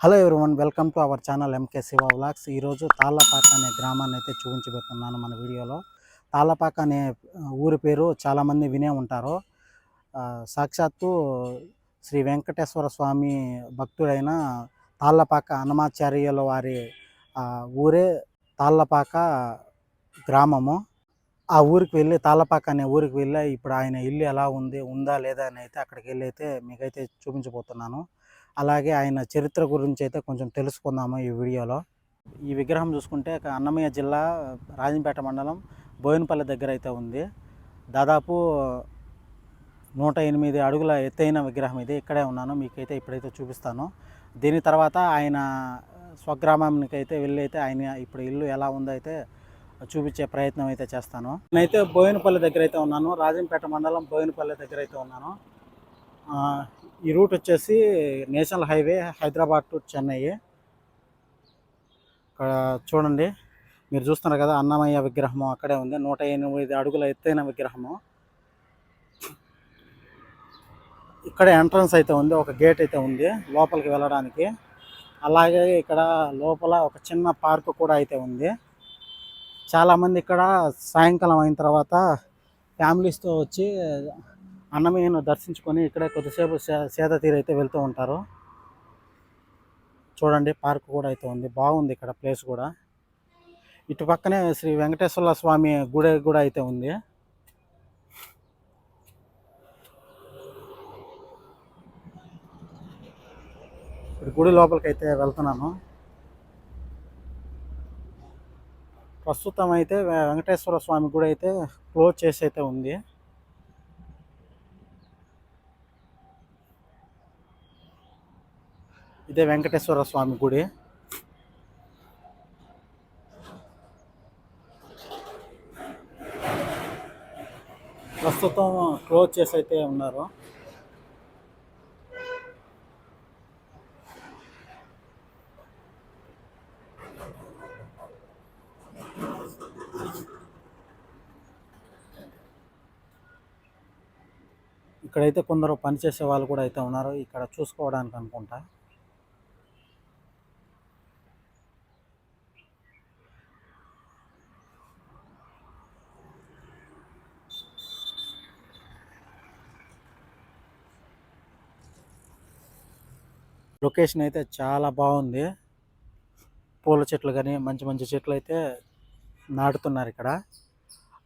Hello everyone welcome to our channel MK Shiva vlogs ఈరోజు తాళ్ళపాక అనే గ్రామాన్ని అయితే చూపించబోతున్నాను మన వీడియోలో. తాళ్ళపాక అనే ఊరి పేరు చాలామంది వినే ఉంటారు. సాక్షాత్తు శ్రీ వెంకటేశ్వర స్వామి భక్తుడైన తాళ్ళపాక హనుమాచార్యుల వారి ఊరే తాళ్ళపాక గ్రామము. ఆ ఊరికి వెళ్ళి తాళ్ళపాక అనే ఊరికి వెళ్ళి ఇప్పుడు ఆయన ఇల్లు ఎలా ఉంది ఉందా లేదా అని అయితే అక్కడికి వెళ్ళి అయితే మీకైతే చూపించబోతున్నాను. అలాగే ఆయన చరిత్ర గురించి అయితే కొంచెం తెలుసుకుందాము ఈ వీడియోలో. ఈ విగ్రహం చూసుకుంటే ఒక అన్నమయ్య జిల్లా రాజంపేట మండలం బోయినపల్లి దగ్గర అయితే ఉంది. దాదాపు నూట ఎనిమిది అడుగుల ఎత్తైన విగ్రహం ఇది. ఇక్కడే ఉన్నాను మీకైతే ఇప్పుడైతే చూపిస్తాను. దీని తర్వాత ఆయన స్వగ్రామానికి అయితే వెళ్ళి అయితే ఆయన ఇప్పుడు ఇల్లు ఎలా ఉందో అయితే చూపించే ప్రయత్నం అయితే చేస్తాను. నేనైతే బోయినపల్లి దగ్గర అయితే ఉన్నాను రాజంపేట మండలం బోయినపల్లి దగ్గర అయితే ఉన్నాను. ఈ రూట్ వచ్చేసి national highway Hyderabad to Chennai. ఇక్కడ చూడండి మీరు చూస్తున్నారు కదా అన్నమయ్య విగ్రహము అక్కడే ఉంది. నూట ఎనిమిది అడుగుల ఎత్తైన విగ్రహము. ఇక్కడ ఎంట్రన్స్ అయితే ఉంది ఒక గేట్ అయితే ఉంది లోపలికి వెళ్ళడానికి. అలాగే ఇక్కడ లోపల ఒక చిన్న పార్క్ కూడా అయితే ఉంది. చాలామంది ఇక్కడ సాయంకాలం అయిన తర్వాత ఫ్యామిలీస్తో వచ్చి అన్నమయ్యను దర్శించుకొని ఇక్కడ కొద్దిసేపు సేద తీరు అయితే వెళ్తూ ఉంటారు. చూడండి పార్క్ కూడా అయితే ఉంది. బాగుంది ఇక్కడ ప్లేస్ కూడా. ఇటు పక్కనే శ్రీ వెంకటేశ్వర స్వామి గుడి కూడా అయితే ఉంది. ఇప్పుడు గుడి లోపలికి అయితే వెళ్తున్నాను. ప్రస్తుతం అయితే వెంకటేశ్వర స్వామి గుడి అయితే క్లోజ్ చేసి అయితే ఉంది. ఇదే వెంకటేశ్వర స్వామి గుడి. ప్రస్తుతం క్లోజ్ చేసి అయితే ఉన్నారు. ఇక్కడైతే కొందరు పనిచేసే వాళ్ళు కూడా అయితే ఉన్నారు. ఇక్కడ చూసుకోవడానికి అనుకుంటా. లొకేషన్ అయితే చాలా బాగుంది. పూల చెట్లు కానీ మంచి మంచి చెట్లు అయితే నాటుతున్నారు ఇక్కడ.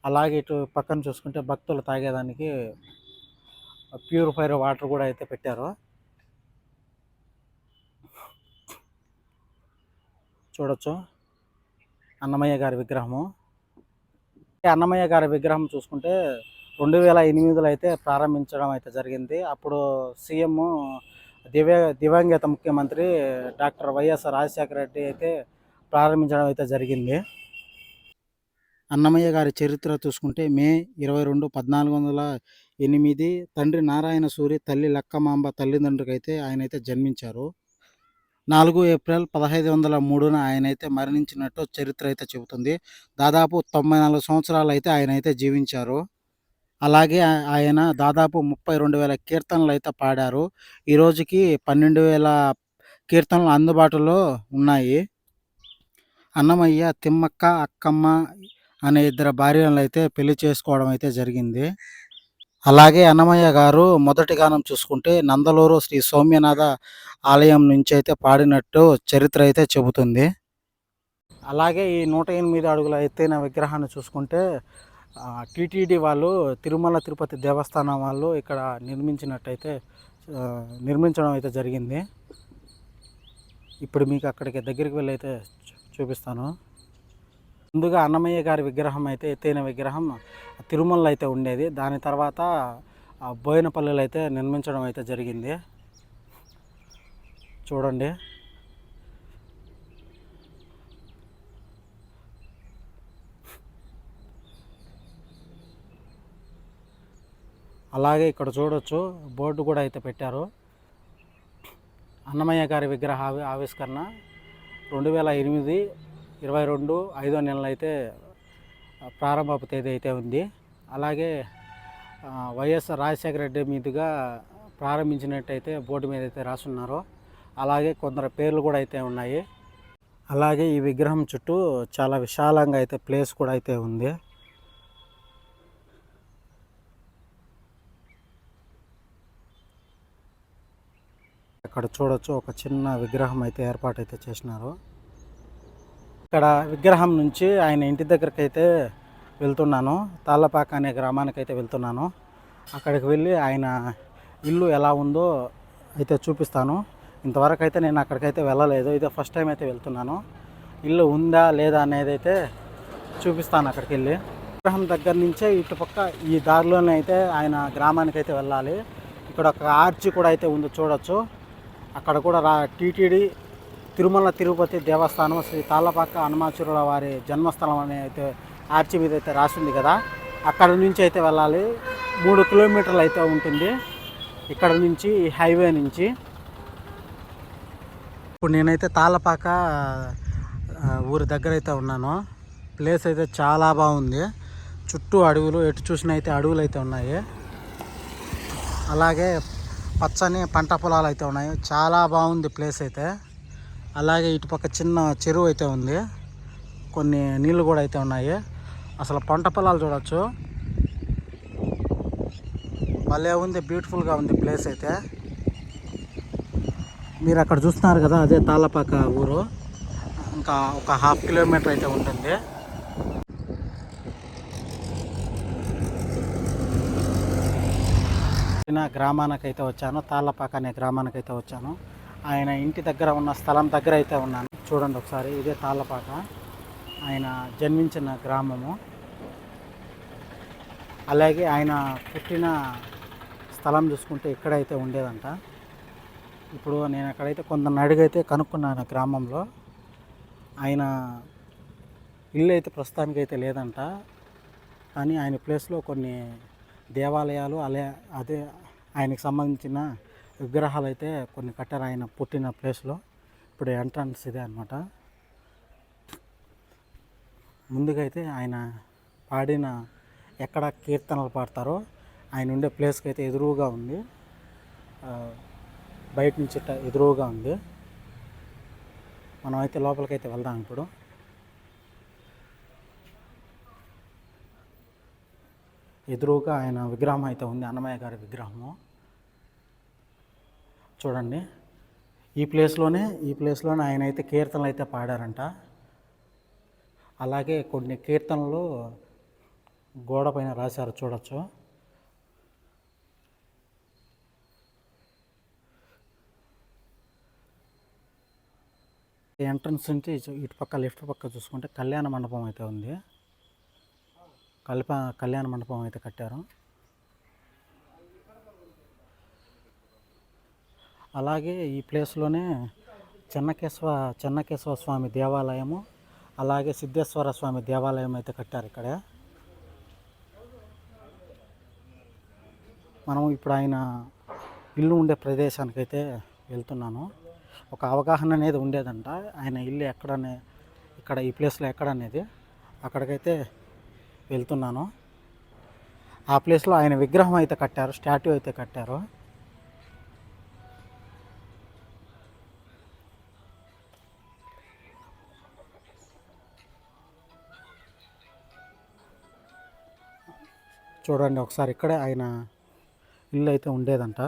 అలాగే ఇటు పక్కన చూసుకుంటే భక్తులు తాగేదానికి ప్యూరిఫైర్ వాటర్ కూడా అయితే పెట్టారు. చూడొచ్చు. అన్నమయ్య గారి విగ్రహము. అన్నమయ్య గారి విగ్రహం చూసుకుంటే రెండు వేల ఎనిమిదిలో అయితే ప్రారంభించడం అయితే జరిగింది. అప్పుడు సీఎం దివ్య దివంగత ముఖ్యమంత్రి డాక్టర్ వైఎస్ రాజశేఖర రెడ్డి అయితే ప్రారంభించడం అయితే జరిగింది. అన్నమయ్య గారి చరిత్ర చూసుకుంటే మే ఇరవై రెండు పద్నాలుగు వందల ఎనిమిది తండ్రి నారాయణ సూరి తల్లి లక్కమాంబ తల్లిదండ్రులకైతే ఆయనైతే ఆయన అయితే జన్మించారు. నాలుగు ఏప్రిల్ పదహైదు వందల మూడున ఆయన అయితే మరణించినట్టు చరిత్ర అయితే చెబుతుంది. దాదాపు తొంభై నాలుగు సంవత్సరాలు అయితే ఆయన అయితే జీవించారు. అలాగే ఆయన దాదాపు ముప్పై రెండు వేల కీర్తనలు అయితే పాడారు. ఈ రోజుకి పన్నెండు వేల కీర్తనలు అందుబాటులో ఉన్నాయి. అన్నమయ్య తిమ్మక్క అక్కమ్మ అనే ఇద్దరు భార్యలను అయితే పెళ్ళి చేసుకోవడం అయితే జరిగింది. అలాగే అన్నమయ్య గారు మొదటి గానం చూసుకుంటే నందలూరు శ్రీ సౌమ్యనాథ ఆలయం నుంచి అయితే పాడినట్టు చరిత్ర అయితే చెబుతుంది. అలాగే ఈ నూట ఎనిమిది అడుగుల ఎత్తైన విగ్రహాన్ని చూసుకుంటే టీటీడీ వాళ్ళు తిరుమల తిరుపతి దేవస్థానం వాళ్ళు ఇక్కడ నిర్మించినట్టయితే నిర్మించడం అయితే జరిగింది. ఇప్పుడు మీకు అక్కడికి దగ్గరికి వెళ్ళి అయితే చూ- చూపిస్తాను. ముందుగా అన్నమయ్య గారి విగ్రహం అయితే ఎత్తైన విగ్రహం తిరుమలలో అయితే ఉండేది. దాని తర్వాత బోయినపల్లిలో అయితే నిర్మించడం అయితే జరిగింది. చూడండి. అలాగే ఇక్కడ చూడొచ్చు బోర్డు కూడా అయితే పెట్టారు. అన్నమయ్య గారి విగ్రహ ఆవి ఆవిష్కరణ రెండు వేల ఎనిమిది ఇరవై రెండు ఐదో నెలలు అయితే ప్రారంభపు తేదీ అయితే ఉంది. అలాగే వైఎస్ రాజశేఖర రెడ్డి మీదుగా ప్రారంభించినట్టయితే బోర్డు మీద అయితే రాసున్నారో. అలాగే కొందరు పేర్లు కూడా అయితే ఉన్నాయి. అలాగే ఈ విగ్రహం చుట్టూ చాలా విశాలంగా అయితే ప్లేస్ కూడా అయితే ఉంది. అక్కడ చూడొచ్చు. ఒక చిన్న విగ్రహం అయితే ఏర్పాటు అయితే చేసినారు. ఇక్కడ విగ్రహం నుంచి ఆయన ఇంటి దగ్గరికి అయితే వెళ్తున్నాను. తాళ్ళపాక అనే గ్రామానికి అయితే వెళ్తున్నాను. అక్కడికి వెళ్ళి ఆయన ఇల్లు ఎలా ఉందో అయితే చూపిస్తాను. ఇంతవరకు అయితే నేను అక్కడికైతే వెళ్ళలేదు. ఇదే ఫస్ట్ టైం అయితే వెళ్తున్నాను. ఇల్లు ఉందా లేదా అనేది అయితే చూపిస్తాను అక్కడికి వెళ్ళి. విగ్రహం దగ్గర నుంచే ఇటుపక్క ఈ దారిలోనే అయితే ఆయన గ్రామానికి అయితే వెళ్ళాలి. ఇక్కడ ఒక ఆర్చి కూడా అయితే ఉంది చూడొచ్చు. అక్కడ కూడా రా టీటీడీ తిరుమల తిరుపతి దేవస్థానం శ్రీ తాళ్ళపాక హనుమాచురుల వారి జన్మస్థలం అనే అయితే ఆర్చి మీద అయితే రాసింది కదా. అక్కడ నుంచి అయితే వెళ్ళాలి. మూడు కిలోమీటర్లు అయితే ఉంటుంది. ఇక్కడ నుంచి ఈ హైవే నుంచి. ఇప్పుడు నేనైతే తాళ్ళపాక ఊరి దగ్గర అయితే ఉన్నాను. ప్లేస్ అయితే చాలా బాగుంది. చుట్టూ అడవులు ఎటు చూసినా అయితే అడవులు అయితే ఉన్నాయి. అలాగే పచ్చని పంట పొలాలు అయితే ఉన్నాయి. చాలా బాగుంది ప్లేస్ అయితే. అలాగే ఇటుపక్క చిన్న చెరువు అయితే ఉంది. కొన్ని నీళ్ళు కూడా అయితే ఉన్నాయి. అసలు పంట పొలాలు చూడొచ్చు. భలే ఉంది బ్యూటిఫుల్గా ఉంది ప్లేస్ అయితే. మీరు అక్కడ చూస్తున్నారు కదా అదే తాళ్ళపాక ఊరు. ఇంకా ఒక హాఫ్ కిలోమీటర్ అయితే ఉంటుంది. పుట్టిన గ్రామానికైతే వచ్చాను తాళ్ళపాక అనే గ్రామానికైతే వచ్చాను. ఆయన ఇంటి దగ్గర ఉన్న స్థలం దగ్గర అయితే ఉన్నాను. చూడండి ఒకసారి ఇదే తాళ్ళపాక ఆయన జన్మించిన గ్రామము. అలాగే ఆయన పుట్టిన స్థలం చూసుకుంటే ఇక్కడైతే ఉండేదంట. ఇప్పుడు నేను అక్కడైతే కొందరిని అడిగైతే కనుక్కున్నాను గ్రామంలో. ఆయన ఇల్లు అయితే ప్రస్తుతానికి అయితే లేదంట. కానీ ఆయన ప్లేస్లో కొన్ని దేవాలయాలు అలే అదే ఆయనకి సంబంధించిన విగ్రహాలు అయితే కొన్ని కట్టారు. ఆయన పుట్టిన ప్లేస్లో. ఇప్పుడు ఎంట్రన్స్ ఇదే అనమాట ముందుగా అయితే ఆయన పాడిన ఎక్కడ కీర్తనలు పాడతారో ఆయన ఉండే ప్లేస్కి అయితే ఎదురుగా ఉంది. బయట నుంచి ఎదురుగా ఉంది. మనం అయితే లోపలికైతే వెళ్దాం ఇప్పుడు. ఎదురుగా ఆయన విగ్రహం అయితే ఉంది అన్నమయ్య గారి విగ్రహము. చూడండి. ఈ ప్లేస్లోనే ఈ ప్లేస్లోనే ఆయన అయితే కీర్తనలు అయితే పాడారంట. అలాగే కొన్ని కీర్తనలు గోడ పైన రాశారు చూడొచ్చు. ఎంట్రన్స్ నుంచి ఇటు ఇటు పక్క లెఫ్ట్ పక్క చూసుకుంటే కళ్యాణ మండపం అయితే ఉంది. కల్ప కళ్యాణ మండపం అయితే కట్టారు. అలాగే ఈ ప్లేస్లోనే చెన్నకేశవ చెన్నకేశవ స్వామి దేవాలయము అలాగే సిద్ధేశ్వర స్వామి దేవాలయం అయితే కట్టారు ఇక్కడ. మనం ఇప్పుడు ఆయన ఇల్లు ఉండే ప్రదేశానికి అయితే వెళ్తున్నాను. ఒక అవగాహన అనేది ఉండేదంట. ఆయన ఇల్లు ఎక్కడనే ఇక్కడ ఈ ప్లేస్లో ఎక్కడ అనేది అక్కడికైతే వెళ్తున్నాను. ఆ ప్లేస్లో ఆయన విగ్రహం అయితే కట్టారు స్టాట్యూ అయితే కట్టారు. చూడండి ఒకసారి ఇక్కడే ఆయన ఇల్లు అయితే ఉండేదంట.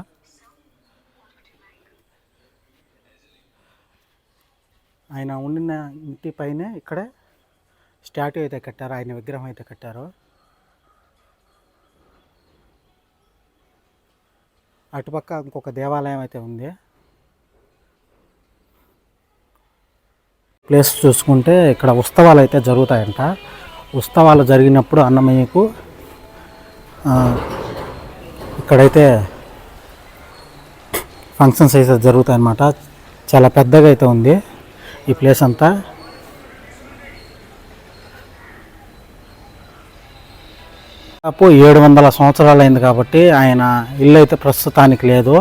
ఆయన ఉండిన ఇంటి పైనే ఇక్కడే స్టాట్యూ అయితే కట్టారు? ఆయన విగ్రహం అయితే కట్టారు? అటుపక్క ఇంకొక దేవాలయం అయితే ఉంది. ప్లేస్ చూసుకుంటే ఇక్కడ ఉత్సవాలు అయితే జరుగుతాయంట. ఉత్సవాలు జరిగినప్పుడు అన్నమయ్యకు ఇక్కడైతే ఫంక్షన్స్ అయితే జరుగుతాయన్నమాట. చాలా పెద్దగా అయితే ఉంది ఈ ప్లేస్ అంతా. దాదాపు ఏడు వందల సంవత్సరాలు అయింది కాబట్టి ఆయన ఇల్లు అయితే ప్రస్తుతానికి లేదు.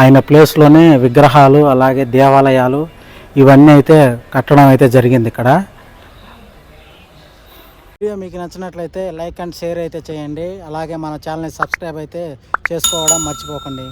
ఆయన ప్లేస్లోనే విగ్రహాలు అలాగే దేవాలయాలు ఇవన్నీ అయితే కట్టడం అయితే జరిగింది ఇక్కడ. వీడియో మీకు నచ్చినట్లయితే లైక్ అండ్ షేర్ అయితే చేయండి. అలాగే మన ఛానల్ని సబ్స్క్రైబ్ అయితే చేసుకోవడం మర్చిపోకండి.